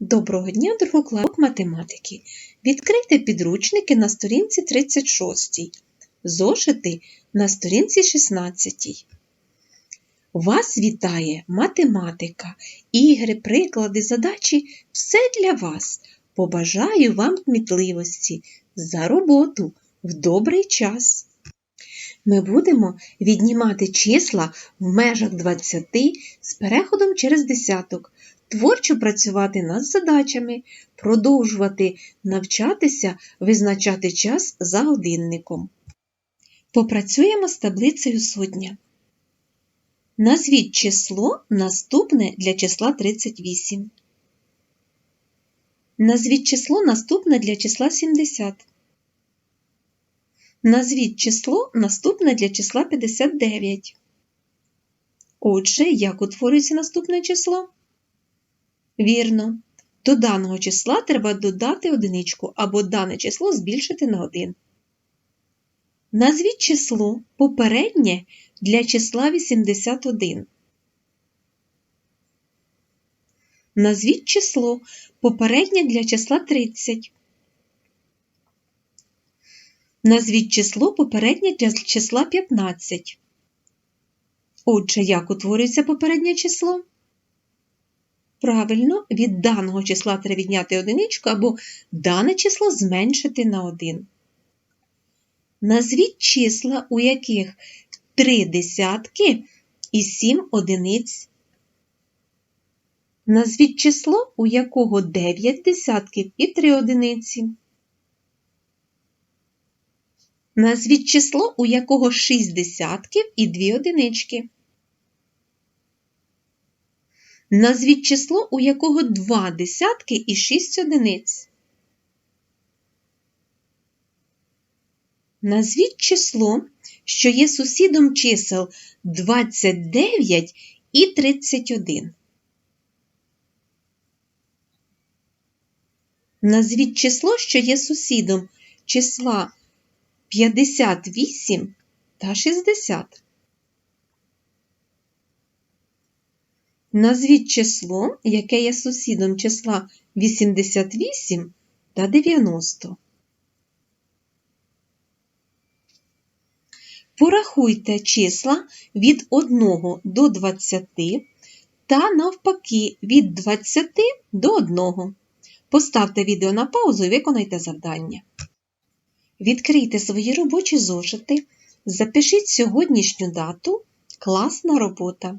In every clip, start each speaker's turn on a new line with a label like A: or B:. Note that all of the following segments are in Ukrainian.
A: Доброго дня, другокласник математики. Відкрийте підручники на сторінці 36, зошити на сторінці 16. Вас вітає математика, ігри, приклади, задачі все для вас. Побажаю вам кмітливості за роботу в добрий час. Ми будемо віднімати числа в межах 20 з переходом через десяток творчо працювати над задачами, продовжувати навчатися визначати час за годинником. Попрацюємо з таблицею сотня. Назвіть число наступне для числа 38. Назвіть число наступне для числа 70. Назвіть число наступне для числа 59. Отже, як утворюється наступне число? Вірно. До даного числа треба додати одиничку або дане число збільшити на 1. Назвіть число попереднє для числа 81. Назвіть число попереднє для числа 30. Назвіть число попереднє для числа 15. Отже, як утворюється попереднє число? Правильно, від даного числа треба відняти одиничку або дане число зменшити на 1. Назвіть числа, у яких 3 десятки і 7 одиниць. Назвіть число, у якого 9 десятків і 3 одиниці. Назвіть число, у якого 6 десятків і 2 одинички. Назвіть число, у якого 2 десятки і 6 одиниць. Назвіть число, що є сусідом чисел 29 і 31. Назвіть число, що є сусідом числа 58 та 60. Назвіть число, яке є сусідом числа 88 та 90. Порахуйте числа від 1 до 20 та навпаки від 20 до 1. Поставте відео на паузу і виконайте завдання. Відкрийте свої робочі зошити, запишіть сьогоднішню дату Класна робота.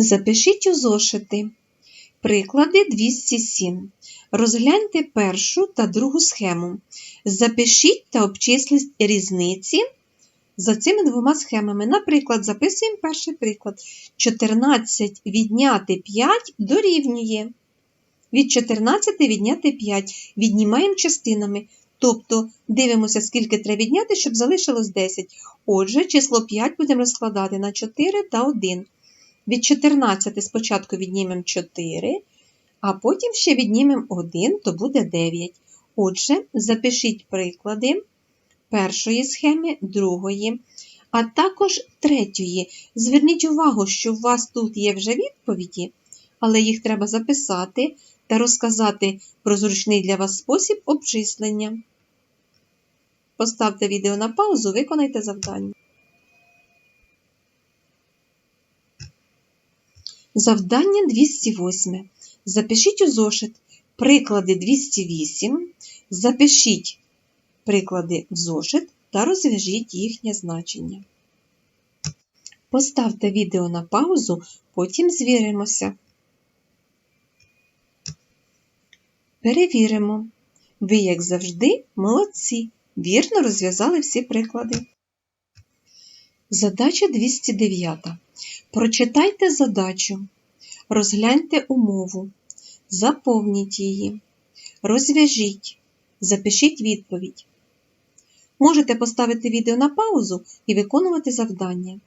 A: Запишіть у зошити. Приклади 207. Розгляньте першу та другу схему. Запишіть та обчисліть різниці за цими двома схемами. Наприклад, записуємо перший приклад. 14 відняти 5 дорівнює. Від 14 відняти 5. Віднімаємо частинами. Тобто дивимося, скільки треба відняти, щоб залишилось 10. Отже, число 5 будемо розкладати на 4 та 1. Від 14 спочатку віднімемо 4, а потім ще віднімемо 1, то буде 9. Отже, запишіть приклади першої схеми, другої, а також третьої. Зверніть увагу, що у вас тут є вже відповіді, але їх треба записати та розказати про зручний для вас спосіб обчислення. Поставте відео на паузу, виконайте завдання. Завдання 208. Запишіть у зошит приклади 208, запишіть приклади в зошит та розв'яжіть їхнє значення. Поставте відео на паузу, потім звіримося. Перевіримо. Ви, як завжди, молодці. Вірно розв'язали всі приклади. Задача 209. Прочитайте задачу, розгляньте умову, заповніть її, розв'яжіть, запишіть відповідь. Можете поставити відео на паузу і виконувати завдання.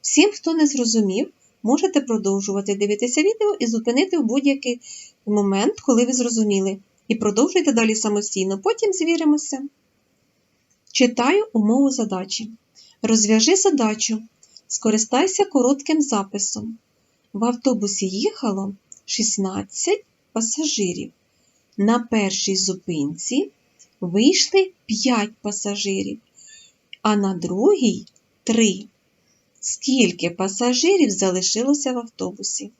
A: Всім, хто не зрозумів, можете продовжувати дивитися відео і зупинити в будь-який момент, коли ви зрозуміли, і продовжуйте далі самостійно, потім звіримося. Читаю умову задачі. Розв'яжи задачу. Скористайся коротким записом. В автобусі їхало 16 пасажирів. На першій зупинці вийшли 5 пасажирів, а на другій 3. Скільки пасажирів залишилося в автобусі?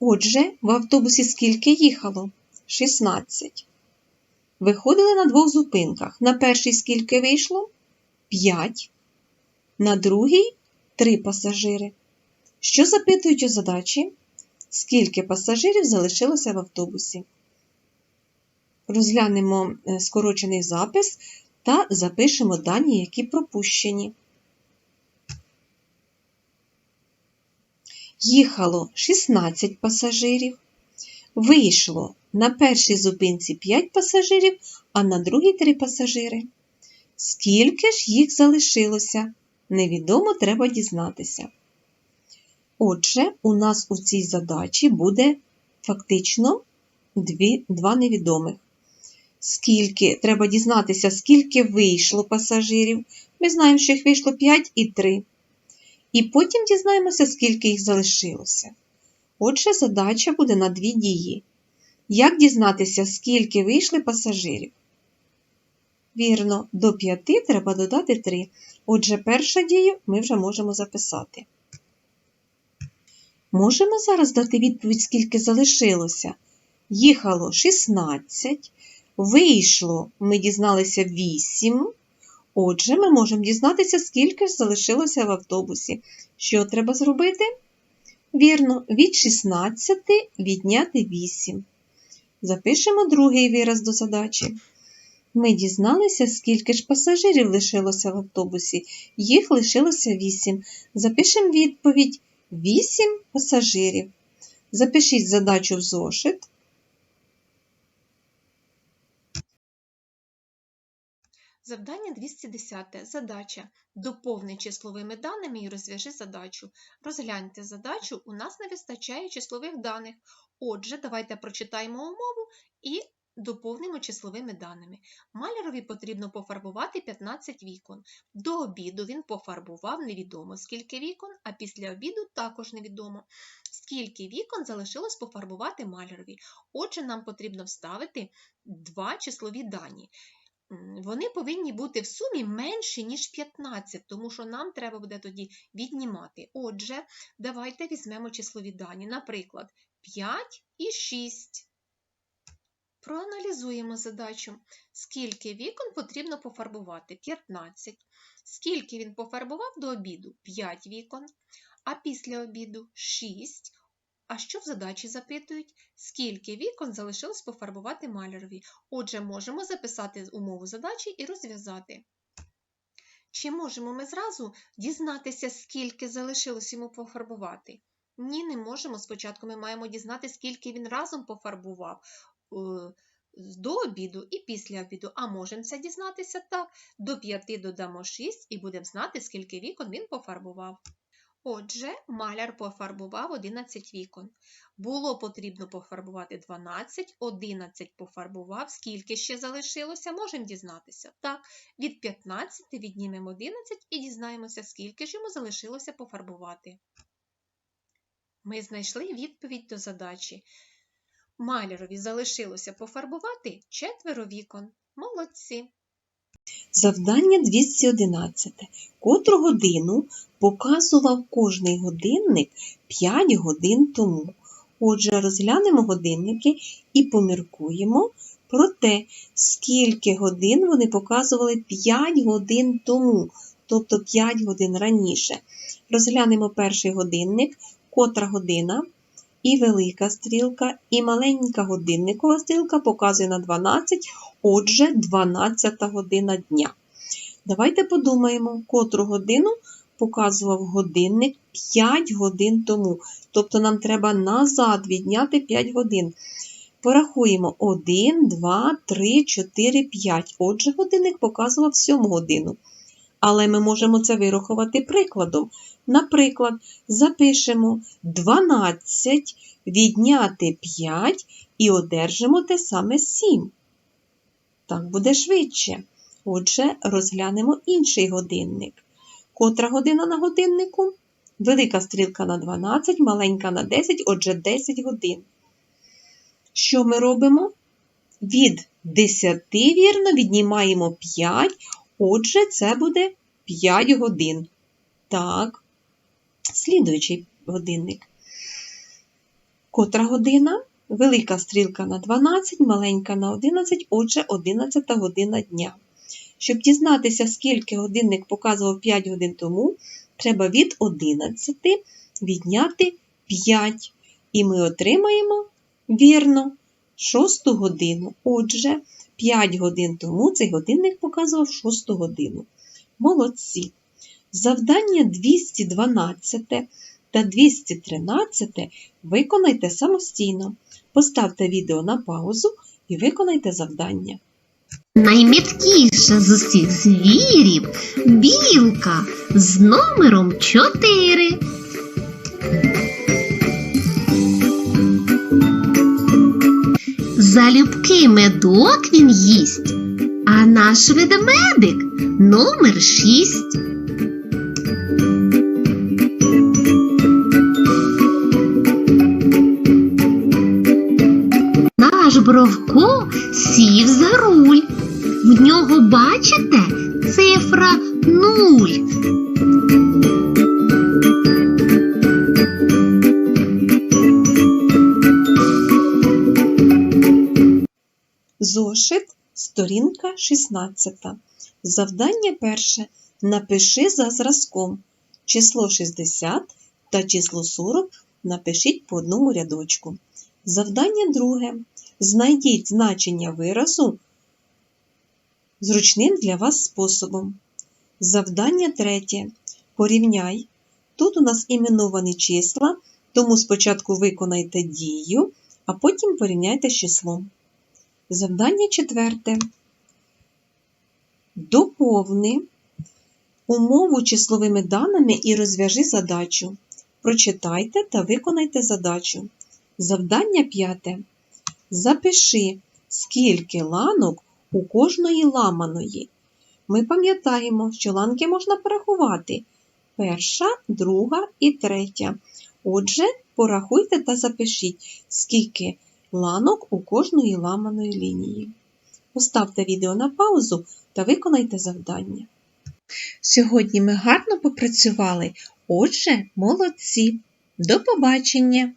A: Отже, в автобусі скільки їхало? 16. Виходили на двох зупинках. На першій скільки вийшло? 5. На другій 3 пасажири. Що запитують у задачі? Скільки пасажирів залишилося в автобусі? Розглянемо е, скорочений запис та запишемо дані, які пропущені. Їхало 16 пасажирів. Вийшло на першій зупинці 5 пасажирів, а на другій 3 пасажири. Скільки ж їх залишилося? Невідомо треба дізнатися. Отже, у нас у цій задачі буде фактично дві, два невідомих. Скільки треба дізнатися, скільки вийшло пасажирів. Ми знаємо, що їх вийшло 5 і 3. І потім дізнаємося, скільки їх залишилося. Отже, задача буде на дві дії. Як дізнатися, скільки вийшли пасажирів? Вірно, до 5 треба додати 3. Отже, перша дія ми вже можемо записати. Можемо зараз дати відповідь, скільки залишилося. Їхало 16, вийшло, ми дізналися 8. Отже, ми можемо дізнатися, скільки ж залишилося в автобусі. Що треба зробити? Вірно, від 16 відняти 8. Запишемо другий вираз до задачі. Ми дізналися, скільки ж пасажирів лишилося в автобусі. Їх лишилося 8. Запишемо відповідь 8 пасажирів. Запишіть задачу в зошит.
B: Завдання 210. Задача. Доповни числовими даними і розв'яжи задачу. Розгляньте задачу, у нас не вистачає числових даних. Отже, давайте прочитаємо умову і доповнимо числовими даними. Малярові потрібно пофарбувати 15 вікон. До обіду він пофарбував невідомо скільки вікон, а після обіду також невідомо. Скільки вікон залишилось пофарбувати малярові. Отже, нам потрібно вставити два числові дані. Вони повинні бути в сумі менші, ніж 15, тому що нам треба буде тоді віднімати. Отже, давайте візьмемо числові дані. Наприклад, 5 і 6. Проаналізуємо задачу. Скільки вікон потрібно пофарбувати? 15. Скільки він пофарбував до обіду? 5 вікон. А після обіду 6. А що в задачі запитують? Скільки вікон залишилось пофарбувати малярові? Отже, можемо записати умову задачі і розв'язати. Чи можемо ми зразу дізнатися, скільки залишилось йому пофарбувати? Ні, не можемо. Спочатку ми маємо дізнатися, скільки він разом пофарбував до обіду і після обіду. А можемо це дізнатися так. До 5 додамо 6 і будемо знати, скільки вікон він пофарбував. Отже, маляр пофарбував 11 вікон. Було потрібно пофарбувати 12, 11 пофарбував. Скільки ще залишилося, можемо дізнатися. Так, від 15 віднімемо 11 і дізнаємося, скільки ж йому залишилося пофарбувати. Ми знайшли відповідь до задачі. Малярові залишилося пофарбувати четверо вікон. Молодці!
A: Завдання 211. Котру годину показував кожний годинник 5 годин тому. Отже, розглянемо годинники і поміркуємо про те, скільки годин вони показували 5 годин тому, тобто 5 годин раніше. Розглянемо перший годинник, котра година, і велика стрілка, і маленька годинникова стрілка показує на 12, отже, 12 година дня. Давайте подумаємо, котру годину показував годинник 5 годин тому. Тобто нам треба назад відняти 5 годин. Порахуємо 1, 2, 3, 4, 5. Отже, годинник показував 7 годину. Але ми можемо це вирахувати прикладом. Наприклад, запишемо 12 відняти 5 і одержимо те саме 7. Так буде швидше. Отже, розглянемо інший годинник. Котра година на годиннику? Велика стрілка на 12, маленька на 10, отже 10 годин. Що ми робимо? Від 10 вірно віднімаємо 5, отже, це буде 5 годин. Так, слідуючий годинник. Котра година? Велика стрілка на 12, маленька на 11, отже, 11 година дня. Щоб дізнатися, скільки годинник показував 5 годин тому, треба від 11 відняти 5. І ми отримаємо, вірно, 6 годину. Отже, 5 годин тому цей годинник показував 6 годину. Молодці! Завдання 212 та 213 виконайте самостійно. Поставте відео на паузу і виконайте завдання.
C: Найміткіша з усіх звірів білка з номером 4. Залюбки медок він їсть, а наш ведмедик номер 6. Наш Бровко сів за руль. В нього бачите цифра нуль.
A: Зошит, сторінка 16. Завдання перше. Напиши за зразком. Число 60 та число 40 напишіть по одному рядочку. Завдання друге. Знайдіть значення виразу зручним для вас способом. Завдання третє. Порівняй. Тут у нас іменовані числа, тому спочатку виконайте дію, а потім порівняйте з числом. Завдання четверте. Доповни умову числовими даними і розв'яжи задачу. Прочитайте та виконайте задачу. Завдання п'яте. Запиши, скільки ланок у кожної ламаної. Ми пам'ятаємо, що ланки можна порахувати. Перша, друга і третя. Отже, порахуйте та запишіть, скільки ланок у кожної ламаної лінії. Поставте відео на паузу та виконайте завдання. Сьогодні ми гарно попрацювали, отже, молодці. До побачення!